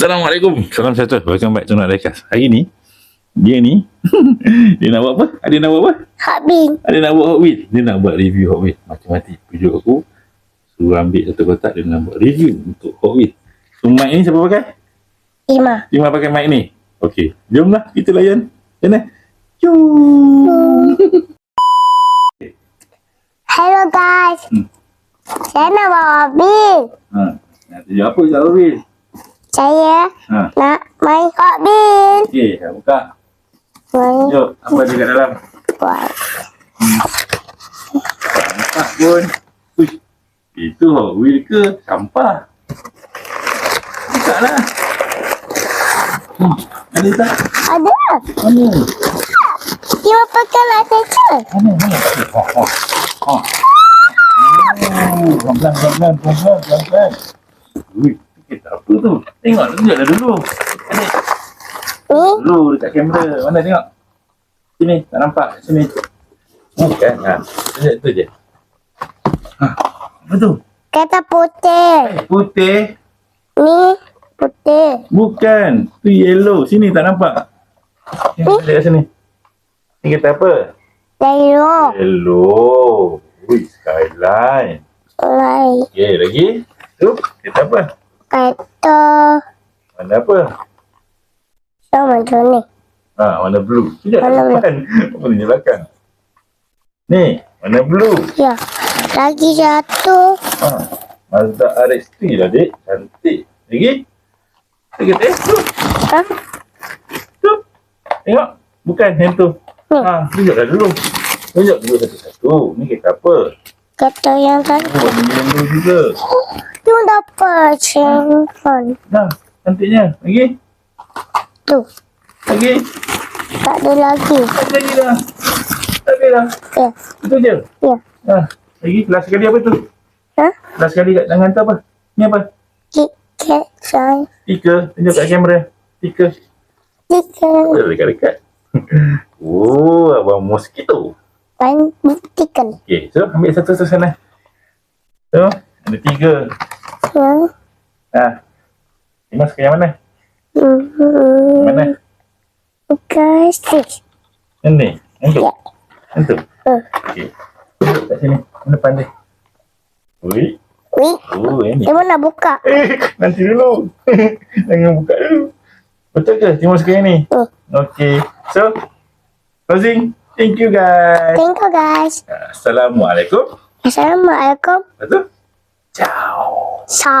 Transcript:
Assalamualaikum. Salam sejahtera. Welcome back to Nak Rekas. Hari ni, dia ni, dia nak buat apa? Ada nak buat apa? Hot bean. Ada nak buat Hot Wheels. Dia nak buat review Hot Wheels. Mati-mati pujuk aku. Suruh ambil satu kotak, dia nak buat review untuk Hot Wheels. So, mic ni siapa pakai? Lima. Terima pakai mic ni. Okey, jomlah kita layan. Jom Jom. Hello guys. Hmm. Saya nak buat hot bean. Ha, nak tunjuk apa Hot Wheels? Saya Ha. nak main hot bean. Okey, dah buka. Main Jom, apa ada kat dalam? buat. Tak nampak pun. Uish, itu Hot Wheels ke sampah? Buka lah. Hmm, ada tak? Ada. Mana? Dia pakai lah saja. Mana? Mana? Oh, oh. Oh. Oh, pelan-pelan, pelan-pelan, pelan-pelan, pelan-pelan. Ui, apa tu? Tengok, tunjuklah dulu. Sini, Ni dulu dekat kamera. Mana tengok? Sini, tak nampak. Sini. Oh, kan? Ha. Tunjuk tu je. Ha. Apa tu? kata putih. Eh, Putih. Ni putih. Bukan. Tu yellow. Sini tak nampak. Tengok dekat sini. Ni kata apa? Yellow. Yellow. Ui, skyline. Lain. Okey, lagi. Tu, kata apa? Kata Mana apa? sama macam ni. Ha, warna blue. Sekejap, Warna blue. depan. Apa ni belakang? Ni, warna blue. Ya. Lagi satu. Ha, Mazda RX-3 lah, dek. Cantik. Lagi? Lagi, eh, tu. Ha? Tu. Tengok. Bukan yang tu. Ni. Ha, tunjuklah dulu. Tunjuk dulu satu-satu. Ni kita apa? Kata yang tadi. Oh, warna yellow juga. Tu dapat simpan. Dah, cantiknya. Lagi? Tu. Lagi? Tak ada lagi. Tak ada lagi dah. Tak ada dah. Ya. Itu je. Ya. Ha, lagi last sekali apa tu? Ha? Last sekali kat tangan tu apa? Ni apa? Tiket saya. Tiga. Tunjuk kat kamera. Tiga. Tiket. Oh, dekat-dekat. oh, abang mosquito. Pan buktikan. Okay, so ambil satu-satu sana. So, ada tiga. Ya. Ha. Lima suka yang mana? Hmm. Mana? Guys, this. Yang ni? Yang tu? Ya. Yang tu? Hmm. Okay. Tunjuk kat sini. Mana pandai? Ui. Wih, Oh, yang ni. nak buka. Eh, nanti dulu. Jangan buka dulu. Betul ke? Timur suka yang ni? Hmm. Okay. So, closing. Thank you guys. Thank you guys. Assalamualaikum. Assalamualaikum. Betul? Ciao. Ciao.